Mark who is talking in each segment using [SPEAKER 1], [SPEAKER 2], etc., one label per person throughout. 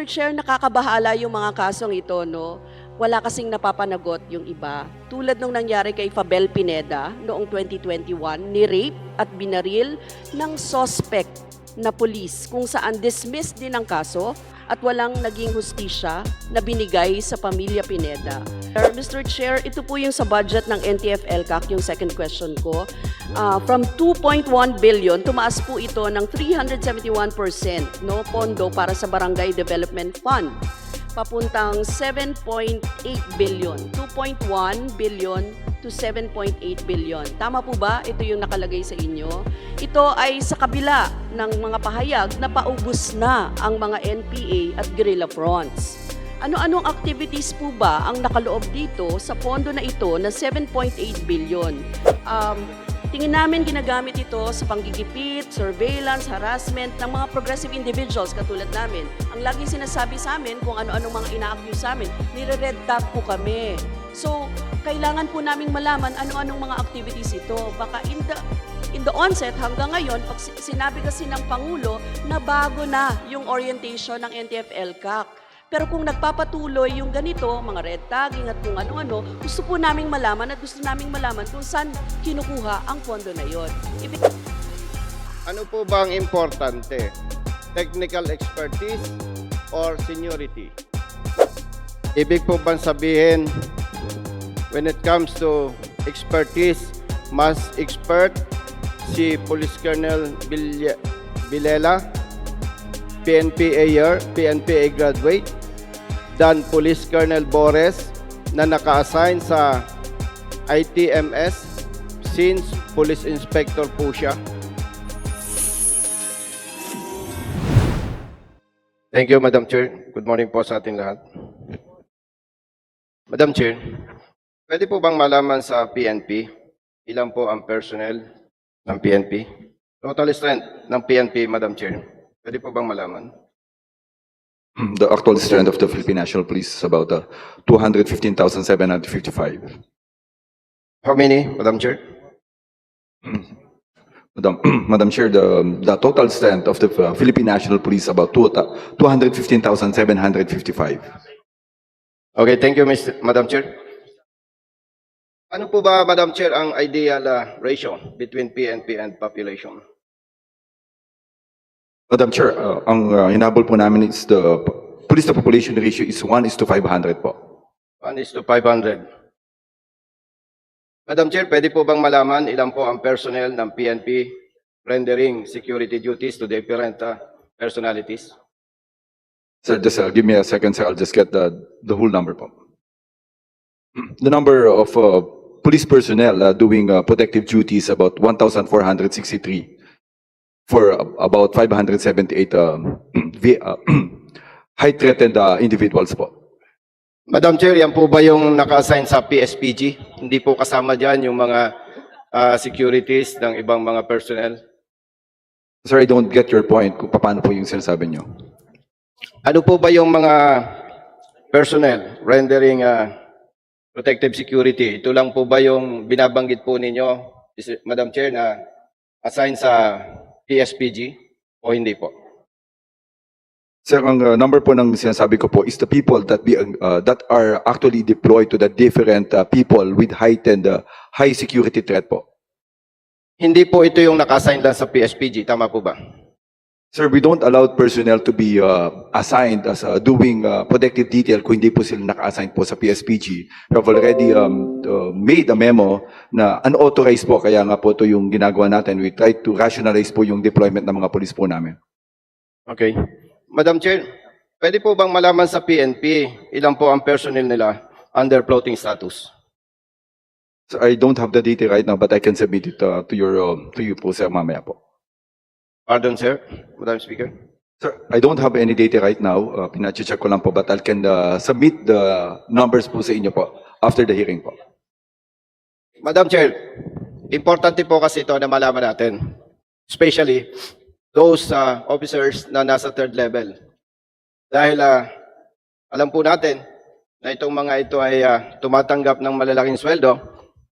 [SPEAKER 1] Mr. Chair, nakakabahala yung mga kasong ito, no? Wala kasing napapanagot yung iba. Tulad nung nangyari kay Fabel Pineda noong 2021, ni-rape at binaril ng suspect na pulis kung saan dismissed din ang kaso at walang naging hustisya na binigay sa pamilya Pineda. Mr. Chair, ito po yung sa budget ng NTF-LCAC, yung second question ko. Ah, from 2.1 billion, tumaas po ito ng 371% no, pondo para sa Barangay Development Fund. Papuntang 7.8 billion. 2.1 billion to 7.8 billion. Tama po ba? Ito yung nakalagay sa inyo. Ito ay sa kabila ng mga pahayag na paubos na ang mga NPA at guerrilla fronts. Ano-anong activities po ba ang nakaloob dito sa pondo na ito na 7.8 billion? Um, tingin namin ginagamit ito sa panggigipit, surveillance, harassment ng mga progressive individuals katulad namin. Ang lagi sinasabi sa amin kung ano-anong mga ina-accuse sa amin, nire-red tag po kami. So, kailangan po naming malaman ano-anong mga activities ito. Baka in the, in the onset hanggang ngayon, pag si- sinabi kasi ng Pangulo na bago na yung orientation ng NTF-LCAC. Pero kung nagpapatuloy yung ganito, mga red tagging at kung ano-ano, gusto po naming malaman at gusto naming malaman kung saan kinukuha ang pondo na yon. Ibig
[SPEAKER 2] Ano po ba ang importante? Technical expertise or seniority? Ibig po bang sabihin, when it comes to expertise, mas expert si Police Colonel Bil- Bilela, PNPA year, PNPA graduate, than Police Colonel Bores na naka-assign sa ITMS since Police Inspector po siya. Thank you, Madam Chair. Good morning po sa ating lahat. Madam Chair, pwede po bang malaman sa PNP ilan po ang personnel ng PNP? Total strength ng PNP, Madam Chair. Pwede po bang malaman?
[SPEAKER 3] The actual strength of the Philippine National Police is about uh, 215,755.
[SPEAKER 2] How many, Madam Chair?
[SPEAKER 3] Madam, Madam Chair, the, the total strength of the uh, Philippine National Police is about two, 215,755.
[SPEAKER 2] Okay, thank you, Ms. Madam Chair. Ano po ba, Madam Chair, ang ideal uh, ratio between PNP and population?
[SPEAKER 3] Madam Chair, uh, ang uh, hinabol po namin is the police to population ratio is 1 is to 500 po.
[SPEAKER 2] 1 is to 500. Madam Chair, pwede po bang malaman ilan po ang personnel ng PNP rendering security duties to different uh, personalities?
[SPEAKER 3] Sir, just uh, give me a second, sir. I'll just get the, the whole number po. The number of uh, police personnel uh, doing uh, protective duties about 1,463 for uh, about 578 um, vi- uh, high-threatened uh, individuals po.
[SPEAKER 2] Madam Chair, yan po ba yung naka-assign sa PSPG? Hindi po kasama dyan yung mga uh, securities ng ibang mga personnel?
[SPEAKER 3] Sir, I don't get your point kung paano po yung sinasabi niyo.
[SPEAKER 2] Ano po ba yung mga personnel rendering uh, protective security? Ito lang po ba yung binabanggit po ninyo, Madam Chair, na assign sa PSPG o hindi po?
[SPEAKER 3] Sir, ang uh, number po ng sinasabi ko po is the people that be uh, that are actually deployed to the different uh, people with heightened uh, high security threat po.
[SPEAKER 2] Hindi po ito yung naka-assign lang sa PSPG, tama po ba?
[SPEAKER 3] Sir, we don't allow personnel to be uh, assigned as uh, doing uh, protective detail kung hindi po sila naka-assign po sa PSPG. We have already um, uh, made a memo na unauthorized po, kaya nga po ito yung ginagawa natin. We try to rationalize po yung deployment ng mga polis po namin.
[SPEAKER 2] Okay. Madam Chair, pwede po bang malaman sa PNP ilan po ang personnel nila under floating status?
[SPEAKER 3] So I don't have the data right now, but I can submit it uh, to your um, to you po sir mamaya po.
[SPEAKER 2] Pardon, sir, Madam Speaker.
[SPEAKER 3] Sir, I don't have any data right now. Uh, Pinacheck ko lang po, but I can uh, submit the numbers po sa inyo po after the hearing po.
[SPEAKER 2] Madam Chair, importante po kasi ito na malaman natin. Especially those uh, officers na nasa third level. Dahil uh, alam po natin na itong mga ito ay uh, tumatanggap ng malalaking sweldo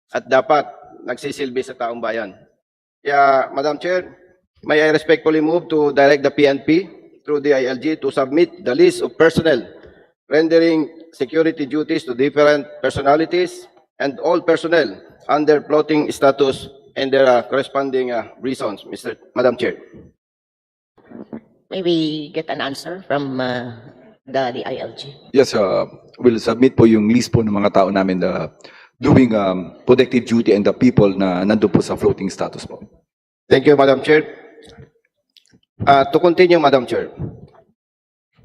[SPEAKER 2] at dapat nagsisilbi sa taong bayan. Kaya, Madam Chair, may I respectfully move to direct the PNP through the ILG to submit the list of personnel rendering security duties to different personalities and all personnel under floating status and their uh, corresponding uh, reasons, Mr. Madam Chair.
[SPEAKER 4] May we get an answer from uh, the, the ILG?
[SPEAKER 3] Yes, uh, we'll submit po yung list po ng mga tao namin na doing um, protective duty and the people na nandun po sa floating status po.
[SPEAKER 2] Thank you, Madam Chair. Uh, to continue, Madam Chair,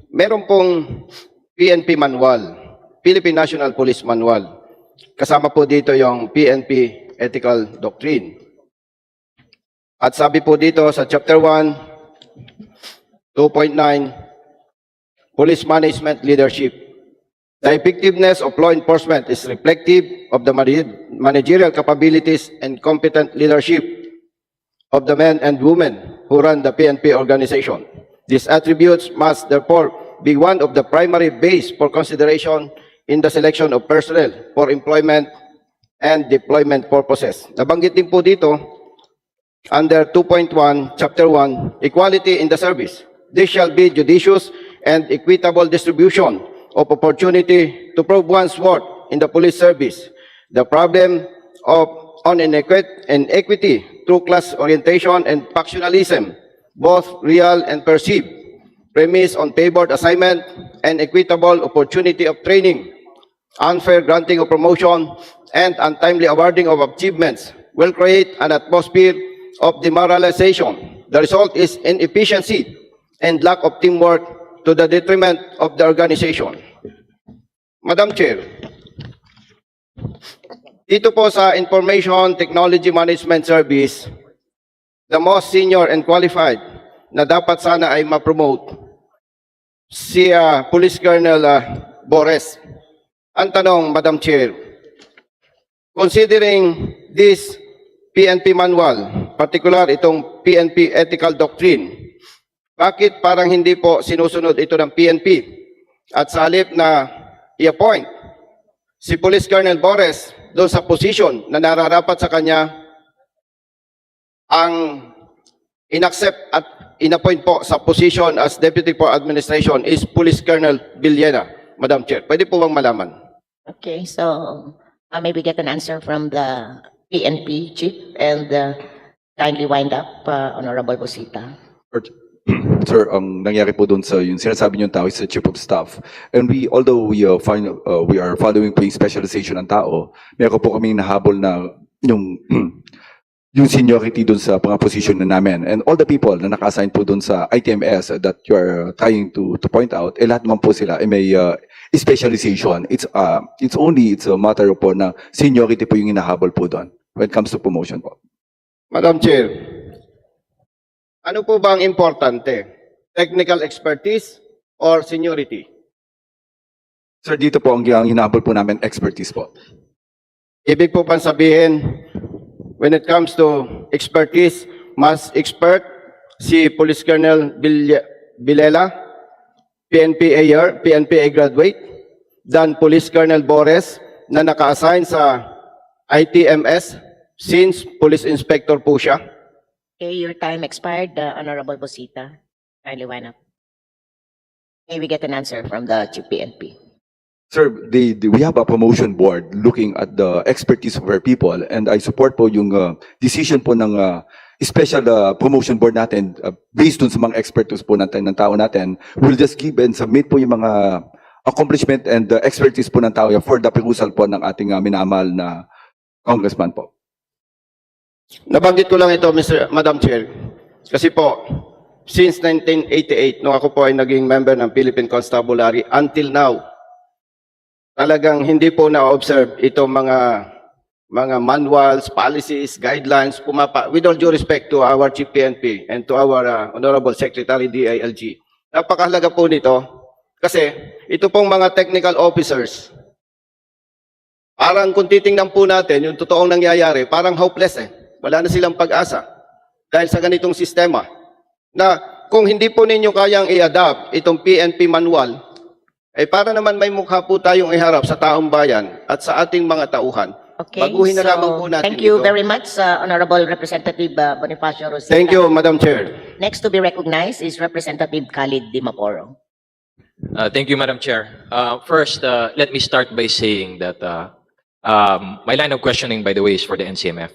[SPEAKER 2] meron pong PNP manual, Philippine National Police Manual. Kasama po dito yung PNP Ethical Doctrine. At sabi po dito sa Chapter 1, 2.9, Police Management Leadership. The effectiveness of law enforcement is reflective of the manage- managerial capabilities and competent leadership of the men and women who run the PNP organization. These attributes must therefore be one of the primary base for consideration in the selection of personnel for employment and deployment purposes. Nabanggit din po dito under 2.1, Chapter 1, Equality in the Service. This shall be judicious and equitable distribution of opportunity to prove one's worth in the police service. The problem of on inequit- inequity through class orientation and factionalism, both real and perceived, premise on favored assignment and equitable opportunity of training, unfair granting of promotion, and untimely awarding of achievements will create an atmosphere of demoralization. The result is inefficiency and lack of teamwork to the detriment of the organization. Madam Chair, dito po sa Information Technology Management Service, the most senior and qualified na dapat sana ay ma-promote si ah, Police Colonel ah, Bores. Ang tanong, Madam Chair, considering this PNP manual, particular itong PNP ethical doctrine, bakit parang hindi po sinusunod ito ng PNP? At sa halip na i-appoint si Police Colonel Bores doon sa position na nararapat sa kanya, ang inaccept at inappoint po sa position as Deputy for Administration is Police Colonel Villena, Madam Chair. Pwede po bang malaman?
[SPEAKER 4] Okay, so uh, maybe get an answer from the PNP chief and uh, kindly wind up, uh, Honorable Busita.
[SPEAKER 3] Sir, ang nangyari po doon sa yung sinasabi niyo tao is the chief of staff. And we, although we, uh, find, uh, we are following po yung specialization ng tao, meron po kaming nahabol na yung yung seniority doon sa mga position na namin. And all the people na naka-assign po doon sa ITMS that you are trying to to point out, eh lahat naman po sila ay may uh, specialization. It's uh, it's only it's a matter po na seniority po yung hinahabol po doon when it comes to promotion po.
[SPEAKER 2] Madam Chair, ano po ba ang importante? Technical expertise or seniority?
[SPEAKER 3] Sir, dito po ang, ang hinahabol po namin expertise po.
[SPEAKER 2] Ibig po pang sabihin, when it comes to expertise, mas expert si Police Colonel Bil- Bilela, PNPA year, PNPA graduate, than Police Colonel Bores na naka-assign sa ITMS since Police Inspector po siya.
[SPEAKER 4] Okay, your time expired, uh, Honorable Busita. Kindly wind up. May we get an answer from the chief PNP?
[SPEAKER 3] Sir, they, they- we have a promotion board looking at the expertise of our people and I support po yung uh, decision po ng uh, special uh, promotion board natin uh, based dun sa mga expertise po natin ng tao natin. We'll just give and submit po yung mga accomplishment and uh, expertise po ng tao for the perusal po ng ating uh, minamahal na congressman po.
[SPEAKER 2] Nabanggit ko lang ito, Mr. Madam Chair, kasi po, since 1988, nung ako po ay naging member ng Philippine Constabulary, until now, talagang hindi po na-observe itong mga mga manuals, policies, guidelines, pumapa, with all due respect to our Chief PNP and to our uh, Honorable Secretary DILG. Napakahalaga po nito kasi ito pong mga technical officers, parang kung titingnan po natin yung totoong nangyayari, parang hopeless eh. Wala na silang pag-asa dahil sa ganitong sistema na kung hindi po ninyo kayang i-adapt itong PNP manual, eh para naman may mukha po tayong iharap sa taong bayan at sa ating mga tauhan
[SPEAKER 4] Okay,
[SPEAKER 2] Baguhin na
[SPEAKER 4] so,
[SPEAKER 2] lamang po natin
[SPEAKER 4] Thank you
[SPEAKER 2] ito.
[SPEAKER 4] very much, uh, Honorable Representative uh, Bonifacio Rosita.
[SPEAKER 2] Thank you, Madam Chair.
[SPEAKER 4] Next to be recognized is Representative Khalid Dimaporo.
[SPEAKER 5] Uh, Thank you, Madam Chair. Uh, First, uh, let me start by saying that uh, um, my line of questioning, by the way, is for the NCMF.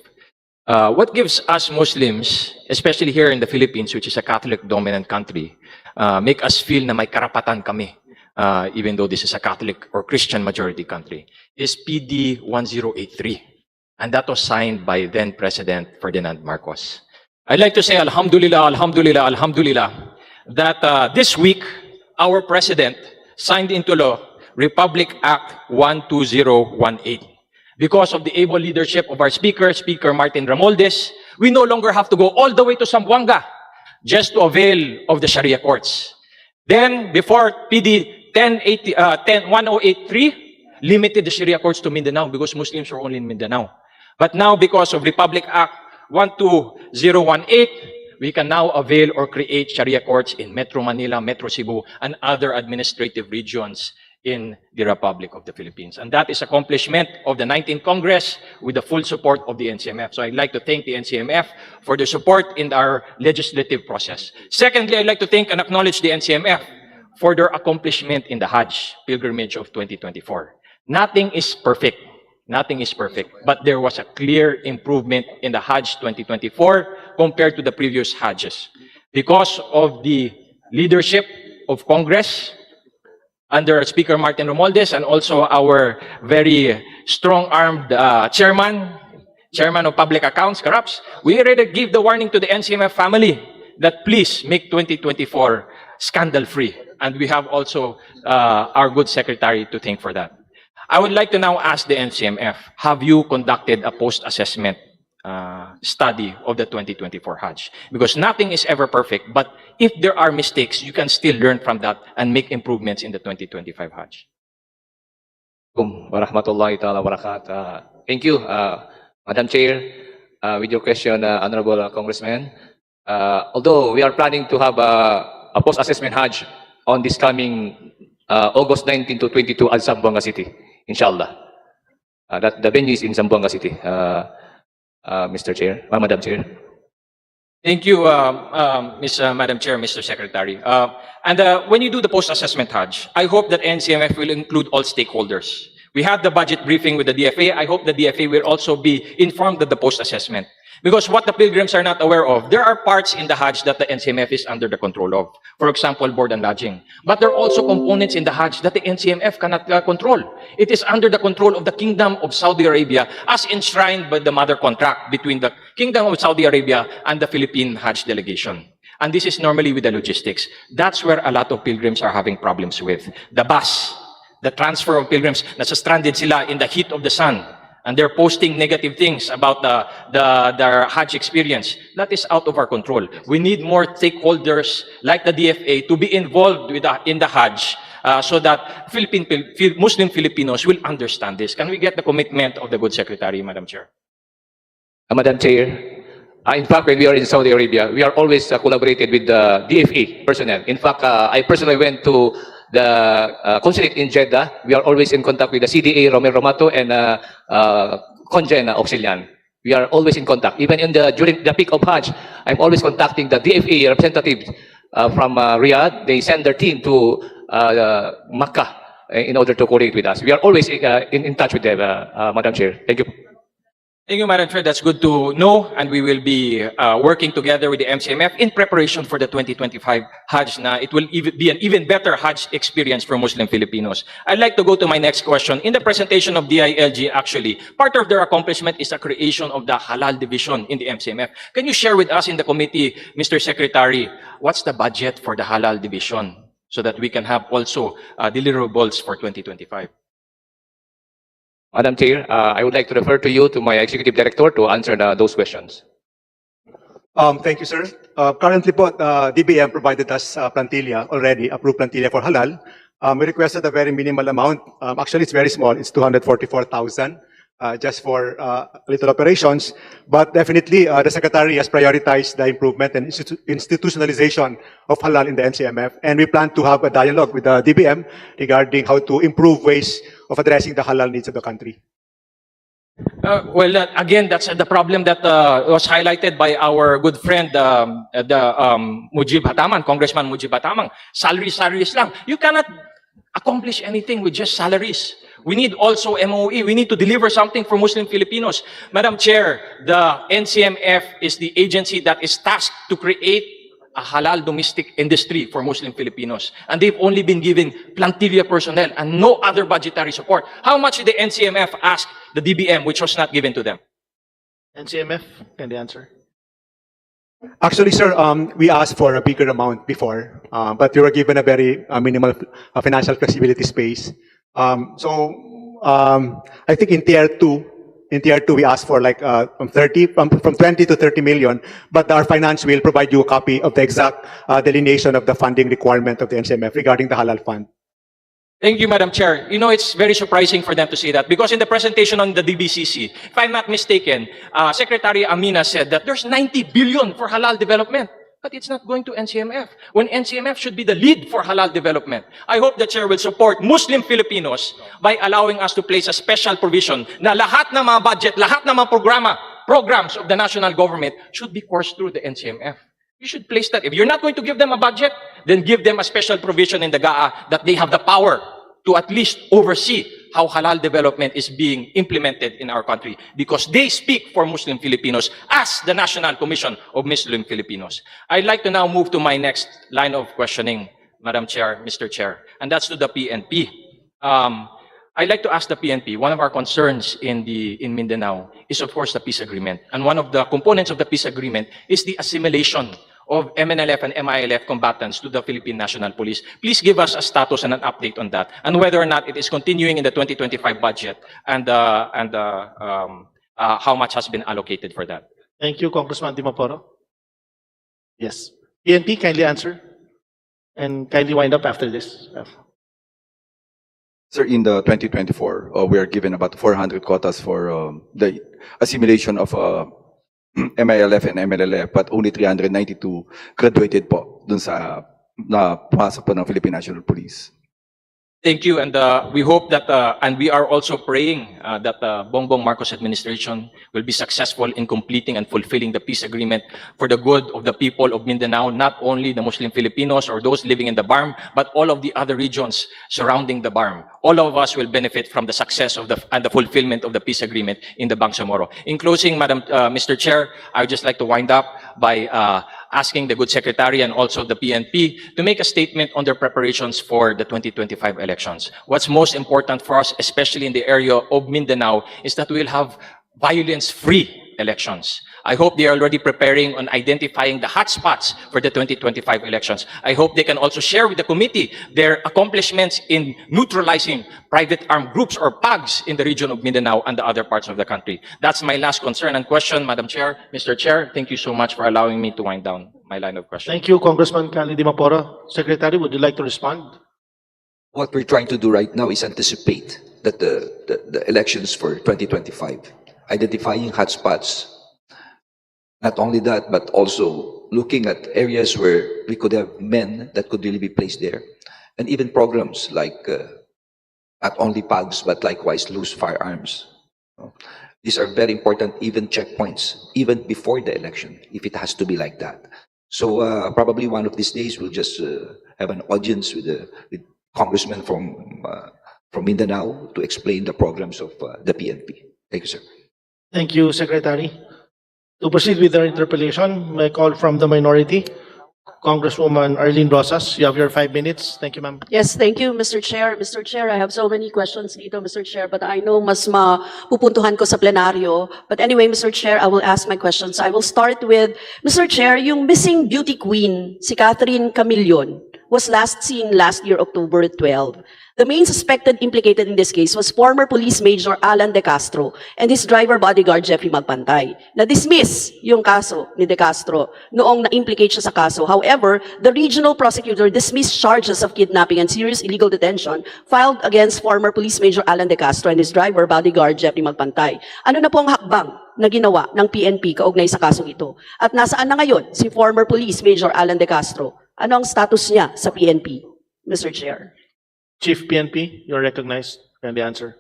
[SPEAKER 5] Uh, What gives us Muslims, especially here in the Philippines, which is a Catholic-dominant country, uh, make us feel na may karapatan kami, uh, even though this is a Catholic or Christian majority country, is PD 1083. And that was signed by then President Ferdinand Marcos. I'd like to say Alhamdulillah, Alhamdulillah, Alhamdulillah, that uh, this week, our President signed into law Republic Act 12018. Because of the able leadership of our Speaker, Speaker Martin Ramoldes, we no longer have to go all the way to Zamboanga just to avail of the Sharia courts. Then, before PD 1080, uh, 10, 1083 limited the Sharia courts to Mindanao because Muslims were only in Mindanao. But now, because of Republic Act 12018, we can now avail or create Sharia courts in Metro Manila, Metro Cebu, and other administrative regions in the Republic of the Philippines. And that is accomplishment of the 19th Congress with the full support of the NCMF. So I'd like to thank the NCMF for the support in our legislative process. Secondly, I'd like to thank and acknowledge the NCMF for their accomplishment in the Hajj pilgrimage of 2024. Nothing is perfect. Nothing is perfect. But there was a clear improvement in the Hajj 2024 compared to the previous Hajjes. Because of the leadership of Congress, under Speaker Martin Romualdez and also our very strong-armed uh, chairman, chairman of public accounts, Karaps, we already give the warning to the NCMF family that please make 2024 scandal-free. And we have also uh, our good secretary to thank for that. I would like to now ask the NCMF, have you conducted a post-assessment uh, study of the 2024 Hajj? Because nothing is ever perfect, but if there are mistakes, you can still learn from that and make improvements in the 2025 Hajj.
[SPEAKER 6] Warahmatullahi ta'ala. Uh, Thank you, uh, Madam Chair, uh, with your question, uh, Honorable uh, Congressman. Uh, Although we are planning to have a a post-assessment Hajj on this coming uh, August 19 to 22 at Zamboanga City, inshallah. Uh, That the venue is in Zamboanga City, uh, uh, Mr. Chair, uh, Madam Chair.
[SPEAKER 5] Thank you, um, um, Ms. uh, Madam Chair, Mr. Secretary. Uh, and uh, when you do the post-assessment Hajj, I hope that NCMF will include all stakeholders. We had the budget briefing with the DFA. I hope the DFA will also be informed of the post-assessment. Because what the pilgrims are not aware of, there are parts in the Hajj that the NCMF is under the control of. For example, board and lodging. But there are also components in the Hajj that the NCMF cannot uh, control. It is under the control of the Kingdom of Saudi Arabia as enshrined by the mother contract between the Kingdom of Saudi Arabia and the Philippine Hajj delegation. And this is normally with the logistics. That's where a lot of pilgrims are having problems with. The bus, the transfer of pilgrims, nasa stranded sila in the heat of the sun. And they're posting negative things about the, the, their Hajj experience. That is out of our control. We need more stakeholders like the DFA to be involved with the, in the Hajj uh, so that Philippine, Muslim Filipinos will understand this. Can we get the commitment of the good secretary, Madam Chair?
[SPEAKER 6] Uh, Madam Chair, uh, in fact, when we are in Saudi Arabia, we are always uh, collaborated with the DFA personnel. In fact, uh, I personally went to the uh, consulate in Jeddah. We are always in contact with the CDA, Romel Romato, and uh, uh, Conjen uh, Auxilian. We are always in contact. Even in the during the peak of Hajj, I'm always contacting the DFA representatives uh, from uh, Riyadh. They send their team to uh, uh, Makkah in order to coordinate with us. We are always uh, in, in touch with them, uh, uh, Madam Chair. Thank you.
[SPEAKER 5] Thank you, Madam Chair. That's good to know. And we will be uh, working together with the MCMF in preparation for the 2025 Hajj. Na it will even be an even better Hajj experience for Muslim Filipinos. I'd like to go to my next question. In the presentation of DILG, actually, part of their accomplishment is the creation of the Halal Division in the MCMF. Can you share with us in the committee, Mr. Secretary, what's the budget for the Halal Division so that we can have also uh, deliverables for 2025?
[SPEAKER 6] Madam Chair, uh, I would like to refer to you to my executive director to answer the- those questions.
[SPEAKER 7] Um, thank you, sir. Uh, currently po, uh, DBM provided us uh, plantilla already, approved plantilla for halal. Um, we requested a very minimal amount. Um, actually, it's very small. It's 244,000 uh, just for uh, little operations. But definitely, uh, the secretary has prioritized the improvement and institu- institutionalization of halal in the NCMF. And we plan to have a dialogue with the DBM regarding how to improve ways of addressing the halal needs of the country.
[SPEAKER 5] Uh, well, uh, again, that's the problem that uh, was highlighted by our good friend, um, uh, the um, Mujib Hataman, Congressman Mujib Hataman. Salary, salaries lang. You cannot accomplish anything with just salaries. We need also MOE. We need to deliver something for Muslim Filipinos. Madam Chair, the NCMF is the agency that is tasked to create a halal domestic industry for Muslim Filipinos. And they've only been given plantilla personnel and no other budgetary support. How much did the NCMF ask the DBM, which was not given to them?
[SPEAKER 8] NCMF, can they answer?
[SPEAKER 7] Actually, sir, um, we asked for a bigger amount before, uh, but we were given a very uh, minimal uh, financial flexibility space. Um, so, um, I think in tier two, in tier two, we asked for like uh, from 30, from, from 20 to 30 million, but our finance will provide you a copy of the exact uh, delineation of the funding requirement of the NCMF regarding the halal fund.
[SPEAKER 5] Thank you, Madam Chair. You know, it's very surprising for them to say that because in the presentation on the DBCC, if I'm not mistaken, uh, Secretary Amina said that there's 90 billion for halal development. But it's not going to NCMF. When NCMF should be the lead for halal development. I hope the Chair will support Muslim Filipinos by allowing us to place a special provision na lahat ng mga budget, lahat ng mga programa, programs of the national government should be coursed through the NCMF. You should place that. If you're not going to give them a budget, then give them a special provision in the GAA that they have the power to at least oversee how halal development is being implemented in our country because they speak for Muslim Filipinos as the National Commission of Muslim Filipinos. I'd like to now move to my next line of questioning, Madam Chair, Mr. Chair, and that's to the PNP. Um, I'd like to ask the PNP, one of our concerns in the in Mindanao is of course the peace agreement. And one of the components of the peace agreement is the assimilation of MNLF and MILF combatants to the Philippine National Police. Please give us a status and an update on that, and whether or not it is continuing in the 2025 budget, and uh, and uh, um, uh, how much has been allocated for that.
[SPEAKER 8] Thank you, Congressman Dimaporo. Yes. PNP, kindly answer. And kindly wind up after this.
[SPEAKER 3] Sir, in the 2024, uh, we are given about 400 quotas for um, the assimilation of uh, MILF and MLLF, but only 392 graduated po dun sa na pumasok po ng Philippine National Police.
[SPEAKER 5] Thank you, and uh, we hope that, uh, and we are also praying uh, that uh, Bongbong Marcos administration will be successful in completing and fulfilling the peace agreement for the good of the people of Mindanao, not only the Muslim Filipinos or those living in the BARM, but all of the other regions surrounding the BARM. All of us will benefit from the success of the and the fulfillment of the peace agreement in the Bangsamoro. In closing, Madam, uh, Mr. Chair, I would just like to wind up by uh, asking the good secretary and also the PNP to make a statement on their preparations for the 2025 elections. What's most important for us, especially in the area of Mindanao, is that we'll have violence-free elections. I hope they are already preparing on identifying the hotspots for the 2025 elections. I hope they can also share with the committee their accomplishments in neutralizing private armed groups or PAGs in the region of Mindanao and the other parts of the country. That's my last concern and question, Madam Chair. Mr. Chair, thank you so much for allowing me to wind down my line of questioning.
[SPEAKER 8] Thank you, Congressman Kali Dimaporo. Secretary, would you like to respond?
[SPEAKER 9] What we're trying to do right now is anticipate that the, the, the elections for 2025, identifying hotspots. Not only that, but also looking at areas where we could have men that could really be placed there. And even programs like uh, not only PAGs, but likewise loose firearms. These are very important, even checkpoints, even before the election, if it has to be like that. So uh, probably one of these days, we'll just uh, have an audience with, the with congressmen from, uh, from Mindanao to explain the programs of uh, the PNP. Thank you, sir.
[SPEAKER 8] Thank you, Secretary. To proceed with our interpellation, may call from the minority, Congresswoman Arlene Rosas. You have your five minutes. Thank you, ma'am.
[SPEAKER 1] Yes, thank you, Mr. Chair. Mr. Chair, I have so many questions dito, Mr. Chair, but I know mas mapupuntuhan ko sa plenaryo. But anyway, Mr. Chair, I will ask my questions. I will start with, Mr. Chair, yung missing beauty queen, si Catherine Camillion, was last seen last year, October 12. The main suspected implicated in this case was former Police Major Alan De Castro and his driver bodyguard Jeffrey Magpantay. Na-dismiss yung kaso ni De Castro noong na-implicate siya sa kaso. However, the regional prosecutor dismissed charges of kidnapping and serious illegal detention filed against former Police Major Alan De Castro and his driver bodyguard Jeffrey Magpantay. Ano na po ang hakbang na ginawa ng PNP kaugnay sa kasong ito? At nasaan na ngayon si former Police Major Alan De Castro? Ano ang status niya sa PNP, Mr. Chair?
[SPEAKER 8] Chief PNP, you're recognized. Kindly answer.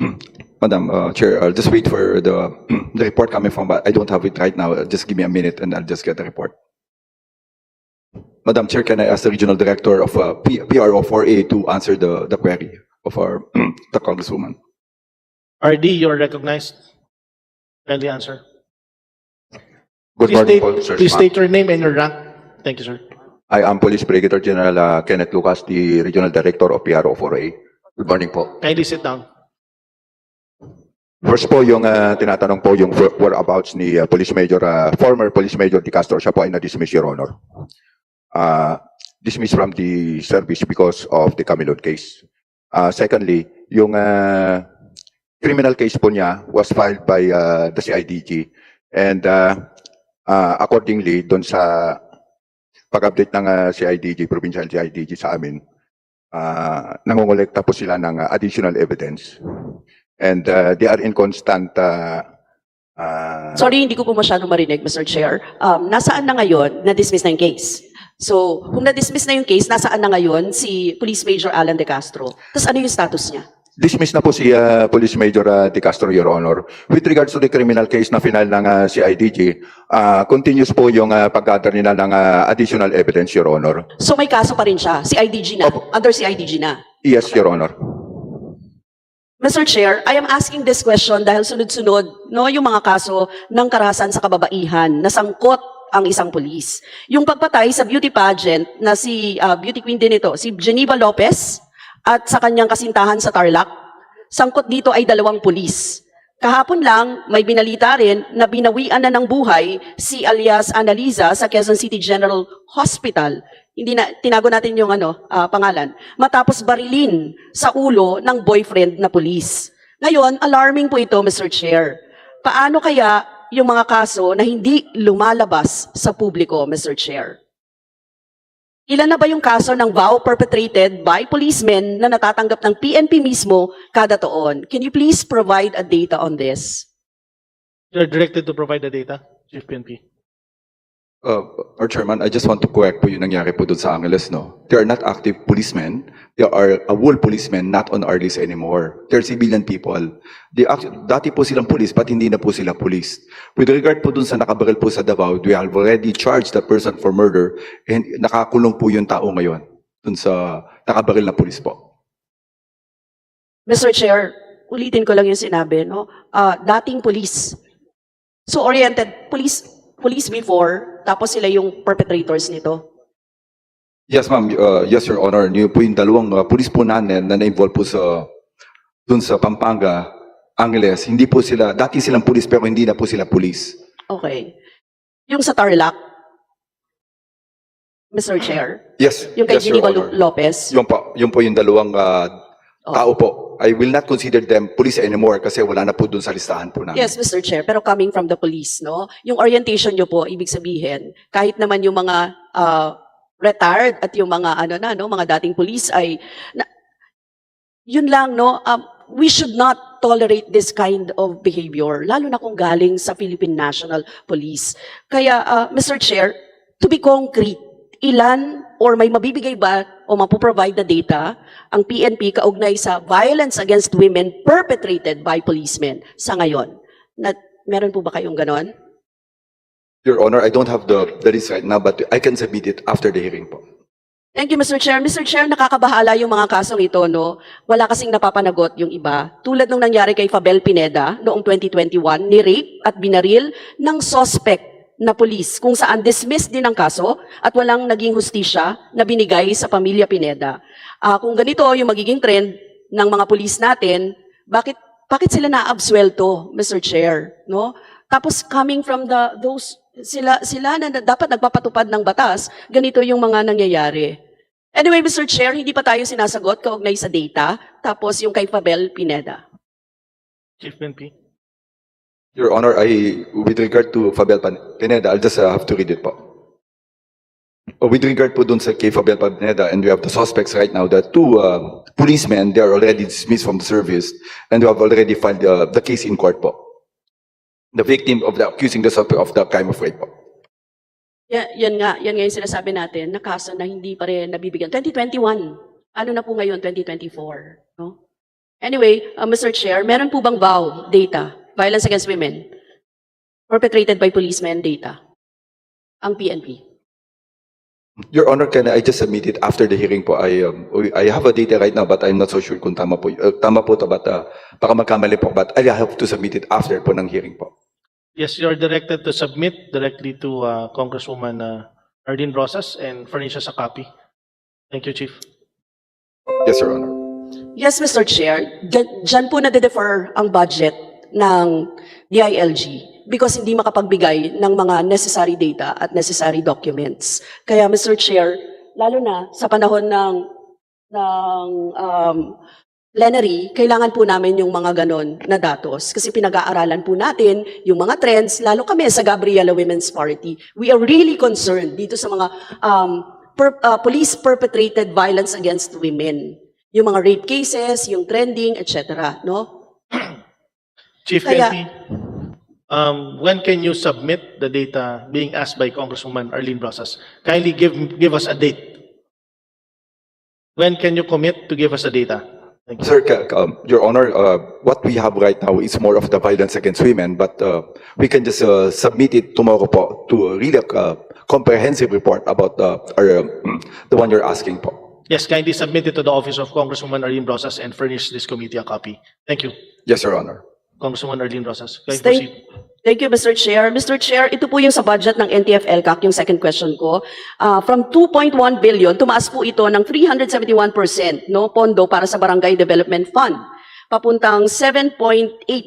[SPEAKER 3] Madam uh, Chair, I'll just wait for the, the report coming from, but I don't have it right now. Uh, Just give me a minute and I'll just get the report. Madam Chair, can I ask the Regional Director of uh, P- PRO 4A to answer the, the query of our, the Congresswoman?
[SPEAKER 8] RD, you're recognized. Kindly answer.
[SPEAKER 10] Good
[SPEAKER 8] Please
[SPEAKER 10] morning po, Sir
[SPEAKER 8] please state your name and your rank. Thank you, sir.
[SPEAKER 10] I am Police Brigadier General uh, Kenneth Lucas, the Regional Director of PRO 4A. Good morning po.
[SPEAKER 8] Kindly sit down.
[SPEAKER 10] First po, yung uh, tinatanong po yung where- whereabouts ni uh, Police Major, uh, former Police Major Di Castro, siya po ay na-dismiss, Your Honor. Uh, dismissed from the service because of the Camelot case. Uh, secondly, yung uh, criminal case po niya was filed by uh, the CIDG and uh, uh, accordingly, doon sa pag-update ng uh, CIDG, Provincial CIDG sa amin, uh, nangongolekta po sila ng uh, additional evidence. And uh, they are in constant uh, uh,
[SPEAKER 1] Sorry, hindi ko po masyado marinig, Mr. Chair. Um, nasaan na ngayon na-dismiss na yung case? So, kung na-dismiss na yung case, nasaan na ngayon si Police Major Alan De Castro? Tapos ano yung status niya?
[SPEAKER 10] Dismiss na po si uh, Police Major uh, Di Castro, Your Honor. With regards to the criminal case na final ng uh, CIDG, uh, continuous po yung uh, pag-gather nila ng uh, additional evidence, Your Honor.
[SPEAKER 1] So may kaso pa rin siya, CIDG na,
[SPEAKER 10] Opo.
[SPEAKER 1] under CIDG na.
[SPEAKER 10] Yes, Your Honor.
[SPEAKER 1] Mr. Chair, I am asking this question dahil sunod-sunod no, yung mga kaso ng karahasan sa kababaihan na sangkot ang isang pulis. Yung pagpatay sa beauty pageant na si ah, beauty queen din ito, si Geneva Lopez at sa kanyang kasintahan sa Tarlac, sangkot dito ay dalawang pulis. Kahapon lang, may binalita rin na binawian na ng buhay si alias Analiza sa Quezon City General Hospital. Hindi na, tinago natin yung ano, ah, pangalan. Matapos barilin sa ulo ng boyfriend na pulis. Ngayon, alarming po ito, Mr. Chair. Paano kaya yung mga kaso na hindi lumalabas sa publiko, Mr. Chair? Ilan na ba yung kaso ng vow perpetrated by policemen na natatanggap ng PNP mismo kada taon? Can you please provide a data on this?
[SPEAKER 8] You're directed to provide the data, Chief PNP.
[SPEAKER 3] Uh, our chairman, I just want to correct po yung nangyari po doon sa Angeles, no? They are not active policemen. They are a whole policemen, not on our list anymore. They're civilian people. They actually, dati po silang police, but hindi na po sila police. With regard po doon sa nakabaril po sa Davao, we have already charged the person for murder and nakakulong po yung tao ngayon doon sa nakabaril na police po.
[SPEAKER 1] Mr. Chair, ulitin ko lang yung sinabi, no? Ah, dating police. So oriented, police, police before, tapos sila yung perpetrators nito.
[SPEAKER 3] Yes, ma'am. Uh, yes, Your Honor. Yung po yung dalawang uh, police po natin na na-involve po sa doon sa Pampanga, Angeles, hindi po sila, dati silang police pero hindi na po sila police.
[SPEAKER 1] Okay. Yung sa Tarlac, Mr. Chair,
[SPEAKER 3] Yes,
[SPEAKER 1] yung kay
[SPEAKER 3] yes,
[SPEAKER 1] Geneva Lopez.
[SPEAKER 3] Yung po, yung po yung dalawang uh,
[SPEAKER 1] Oh.
[SPEAKER 3] tao po. I will not consider them police anymore kasi wala na po doon sa listahan po namin.
[SPEAKER 1] Yes, Mr. Chair, pero coming from the police, no? Yung orientation nyo po, ibig sabihin, kahit naman yung mga ah, retired at yung mga ano na, no, mga dating police ay na, yun lang, no? Um, we should not tolerate this kind of behavior, lalo na kung galing sa Philippine National Police. Kaya, ah, Mr. Chair, to be concrete, ilan or may mabibigay ba o mapoprovide na data ang PNP kaugnay sa violence against women perpetrated by policemen sa ngayon? Na, meron po ba kayong ganon?
[SPEAKER 3] Your Honor, I don't have the, the list right now but I can submit it after the hearing po.
[SPEAKER 1] Thank you, Mr. Chair. Mr. Chair, nakakabahala yung mga kasong ito, no? Wala kasing napapanagot yung iba. Tulad nung nangyari kay Fabel Pineda noong 2021, ni-rape at binaril ng suspect na pulis kung saan dismissed din ang kaso at walang naging hustisya na binigay sa pamilya Pineda. Ah, kung ganito yung magiging trend ng mga pulis natin, bakit bakit sila na-absuelto, Mr. Chair, no? Tapos coming from the those sila sila na dapat nagpapatupad ng batas, ganito yung mga nangyayari. Anyway, Mr. Chair, hindi pa tayo sinasagot kaugnay sa data, tapos yung kay Fabel Pineda.
[SPEAKER 8] Chief PNP.
[SPEAKER 3] Your Honor, I, with regard to Fabel Pineda, I'll just uh, have to read it po. Uh, With regard po dun sa kay Fabel Pineda, and we have the suspects right now, the two uh, policemen, they are already dismissed from the service, and we have already filed uh, the case in court po. The victim of the accusing the suspect of the crime of rape po.
[SPEAKER 1] Yan, yan nga, yan nga yung sinasabi natin, na kaso na hindi pa rin nabibigyan. 2021, ano na po ngayon, 2024, no? Anyway, uh, Mr. Chair, meron po bang VAW data, violence against women, perpetrated by policemen data, ang PNP?
[SPEAKER 3] Your Honor, can I just submit it after the hearing po? I, um, I have a data right now, but I'm not so sure kung tama po. Uh, tama po to, but uh, baka magkamali po. But I have to submit it after po ng hearing po.
[SPEAKER 8] Yes, you are directed to submit directly to uh, Congresswoman uh, Arlene Rosas and furnish us a copy. Thank you, Chief.
[SPEAKER 3] Yes, Your Honor.
[SPEAKER 1] Yes, Mr. Chair. Diyan, diyan po nade-defer ang budget ng DILG because hindi makapagbigay ng mga necessary data at necessary documents. Kaya, Mr. Chair, lalo na sa panahon ng, ng um, plenary, kailangan po namin yung mga ganon na datos kasi pinag-aaralan po natin yung mga trends, lalo kami sa Gabriela Women's Party. We are really concerned dito sa mga um, per- uh, police perpetrated violence against women. Yung mga rape cases, yung trending, etc. No?
[SPEAKER 8] Chief
[SPEAKER 1] Kaya-
[SPEAKER 8] PNP, um, when can you submit the data being asked by Congresswoman Arlene Rosas? Kindly give, give us a date. When can you commit to give us the data? Thank you.
[SPEAKER 3] Sir, ca- ca- um, Your Honor, uh, what we have right now is more of the violence against women, but uh, we can just uh, submit it tomorrow po to really a uh, comprehensive report about uh, our, um, the one you're asking po.
[SPEAKER 8] Yes, kindly submit it to the office of Congresswoman Arlene Rosas and furnish this committee a copy. Thank you.
[SPEAKER 3] Yes, Your Honor.
[SPEAKER 8] Congresswoman Arlene Rosas. Can you
[SPEAKER 1] Thank-
[SPEAKER 8] proceed?
[SPEAKER 1] Thank you, Mr. Chair. Mr. Chair, ito po yung sa budget ng NTF-LCAC, yung second question ko. Ah, from 2.1 billion, tumaas po ito ng 371%, no, pondo para sa Barangay Development Fund. Papuntang 7.8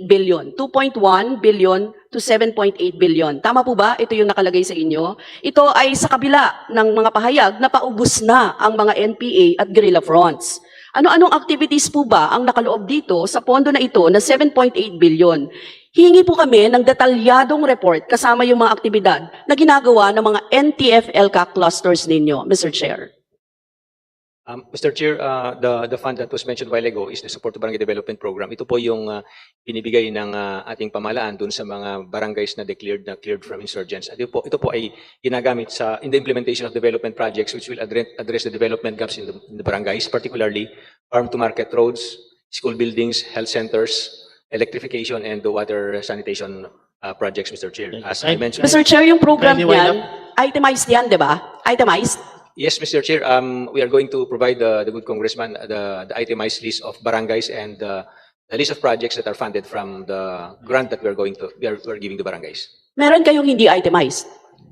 [SPEAKER 1] billion, 2.1 billion to 7.8 billion. Tama po ba? Ito yung nakalagay sa inyo. Ito ay sa kabila ng mga pahayag na paubos na ang mga NPA at guerrilla fronts. Ano-anong activities po ba ang nakaloob dito sa pondo na ito na 7.8 billion? Hingi po kami ng detalyadong report kasama yung mga aktibidad na ginagawa ng mga NTF-LCAC clusters ninyo, Mr. Chair.
[SPEAKER 11] Um, Mr. Chair, uh, the, the fund that was mentioned a while ago is the Support to Barangay Development Program. Ito po yung uh, binibigay ng uh, ating pamahalaan dun sa mga barangays na declared na cleared from insurgents. At ito po, ito po ay ginagamit sa in the implementation of development projects which will address, address the development gaps in the, in the barangays, particularly farm to market roads, school buildings, health centers, electrification, and the water sanitation uh, projects, Mr. Chair. As I mentioned.
[SPEAKER 1] Mr. Chair, yung program niyan, itemized yan, di ba? Itemized?
[SPEAKER 11] Yes, Mr. Chair, um, we are going to provide the, the good congressman uh, the, the itemized list of barangays and uh, the list of projects that are funded from the grant that we are going to, we are, we are giving to barangays.
[SPEAKER 1] Meron kayong hindi itemized.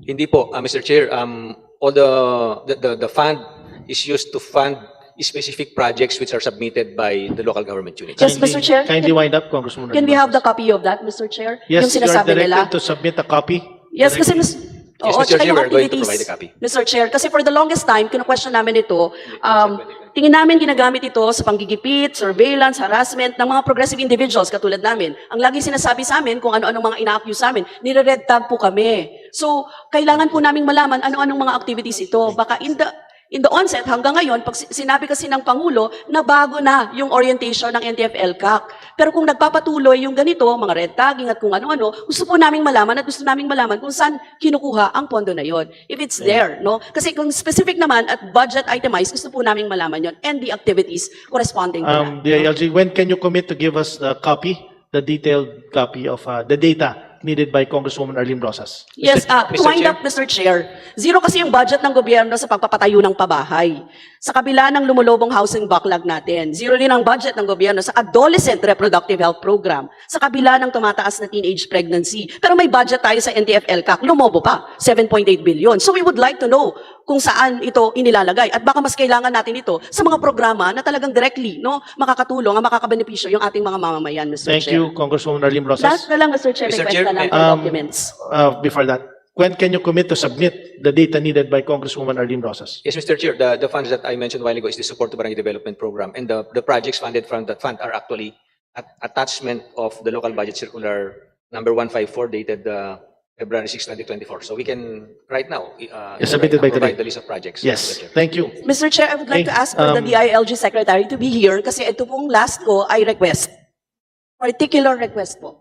[SPEAKER 11] Hindi po, uh, Mr. Chair, um, all the, the, the, the fund is used to fund specific projects which are submitted by the local government units.
[SPEAKER 1] Yes,
[SPEAKER 8] Kindly-
[SPEAKER 1] Mr. Chair,
[SPEAKER 8] Kindly
[SPEAKER 1] can-
[SPEAKER 8] wind up, Congresswoman.
[SPEAKER 1] Can we have the copy of that, Mr. Chair?
[SPEAKER 8] Yes,
[SPEAKER 1] yung
[SPEAKER 8] you are
[SPEAKER 1] sinasabi nila.
[SPEAKER 8] to submit a copy.
[SPEAKER 1] Yes, kasi
[SPEAKER 8] directly.
[SPEAKER 1] Ms.
[SPEAKER 11] Yes,
[SPEAKER 1] Oo,
[SPEAKER 11] Mr. Chair,
[SPEAKER 1] yung
[SPEAKER 11] we are going to provide a copy.
[SPEAKER 1] Mr. Chair, kasi for the longest time, kinu-question namin ito, um, tingin namin ginagamit ito sa panggigipit, surveillance, harassment ng mga progressive individuals katulad namin. Ang lagi sinasabi sa amin kung ano-anong mga ina-accuse sa amin, nire-red tag po kami. So, kailangan po naming malaman ano-anong mga activities ito. Baka in the In the onset, hanggang ngayon, pag si- sinabi kasi ng Pangulo na bago na yung orientation ng NTF-LCAC. Pero kung nagpapatuloy yung ganito, mga red tagging at kung ano-ano, gusto po naming malaman at gusto naming malaman kung saan kinukuha ang pondo na yon. If it's there, no? Kasi kung specific naman at budget itemized, gusto po naming malaman yon and the activities corresponding to that.
[SPEAKER 8] Um, the ILG, when can you commit to give us the copy, the detailed copy of uh, the data needed by Congresswoman Arlene Rosas?
[SPEAKER 1] Yes, uh, to
[SPEAKER 11] Mr.
[SPEAKER 1] wind up, Mr. Chair, zero kasi yung budget ng gobyerno sa pagpapatayo ng pabahay. Sa kabila ng lumulobong housing backlog natin, zero din ang budget ng gobyerno sa adolescent reproductive health program. Sa kabila ng tumataas na teenage pregnancy. Pero may budget tayo sa NTF-LCAC, lumobo pa, 7.8 billion. So we would like to know kung saan ito inilalagay. At baka mas kailangan natin ito sa mga programa na talagang directly no, makakatulong, ang makakabenepisyo yung ating mga mamamayan, Mr.
[SPEAKER 8] Thank
[SPEAKER 1] Chair.
[SPEAKER 8] you, Congresswoman Arlene
[SPEAKER 1] Last
[SPEAKER 8] Rosas.
[SPEAKER 1] na lang, Mr. Chair,
[SPEAKER 11] Mr. Chair,
[SPEAKER 1] na lang
[SPEAKER 11] may-
[SPEAKER 8] Um,
[SPEAKER 1] documents.
[SPEAKER 8] Uh, before that, when can you commit to submit the data needed by Congresswoman Arlene Rosas?
[SPEAKER 11] Yes, Mr. Chair, the, the funds that I mentioned a while ago is the Support to Barangay Development Program. And the, the projects funded from that fund are actually at, attachment of the local budget circular number 154 dated uh, February 6, 2024. So we can, right now, uh,
[SPEAKER 8] Yes, submitted by
[SPEAKER 11] provide
[SPEAKER 8] today.
[SPEAKER 11] the list of projects.
[SPEAKER 8] Yes, thank you.
[SPEAKER 1] Mr. Chair, I would like
[SPEAKER 8] Okay,
[SPEAKER 1] to ask for the
[SPEAKER 8] um,
[SPEAKER 1] DILG Secretary to be here kasi ito pong last ko ay request. Particular request po.